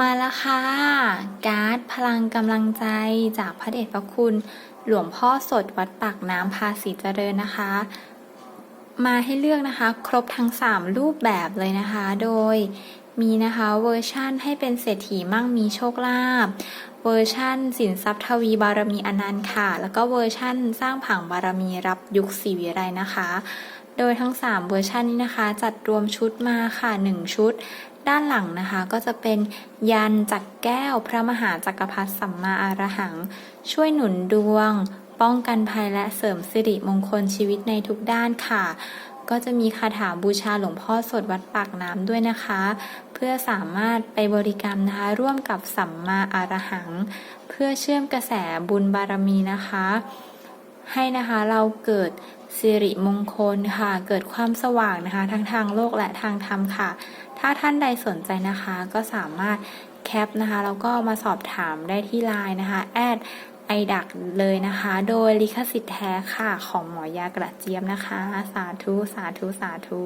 มาแล้วค่ะการ์ดพลังกำลังใจจากพระเดชพระคุณ หลวงพ่อสดวัดปากน้ำภาษีเจริญนะคะ มาให้เลือกนะคะ ครบทั้ง 3 รูปแบบเลยนะคะ โดยมีนะคะเวอร์ชั่นให้เป็นเศรษฐีมั่งมีโชคลาภเวอร์ชั่นสินทรัพย์ทวีบารมีอนันต์ค่ะ แล้วก็เวอร์ชั่นสร้างผังบารมีรับยุคศรีวิไลนะคะ โดยทั้ง 3 เวอร์ชันนี้นะคะ จัดรวมชุดมาค่ะ 1 ชุด ด้านหลังนะคะก็จะเป็นยันจักรแก้วพระมหาจักรพรรดิสัมมาอารหัง ช่วยหนุนดวง ป้องกันภัยและเสริมสิริมงคลชีวิตในทุกด้านค่ะ ก็จะมีคาถาบูชาหลวงพ่อสดวัดปากน้ำด้วยนะคะ เพื่อสามารถไปบริกรรมนะคะร่วมกับสัมมาอารหัง เพื่อเชื่อมกระแสบุญบารมีนะคะ ให้นะคะเราเกิด สิริมงคลค่ะ เกิดความสว่างนะคะ ทั้งทางโลกและทางธรรมค่ะ ถ้าท่านใดสนใจนะคะก็สามารถแคปนะคะ แล้วก็มาสอบถามได้ที่ไลน์นะคะแอดไอดักเลยนะคะ โดยลิขสิทธิ์แท้ค่ะ ของหมอยากระเจี๊ยบนะคะ สาธุ สาธุ สาธุ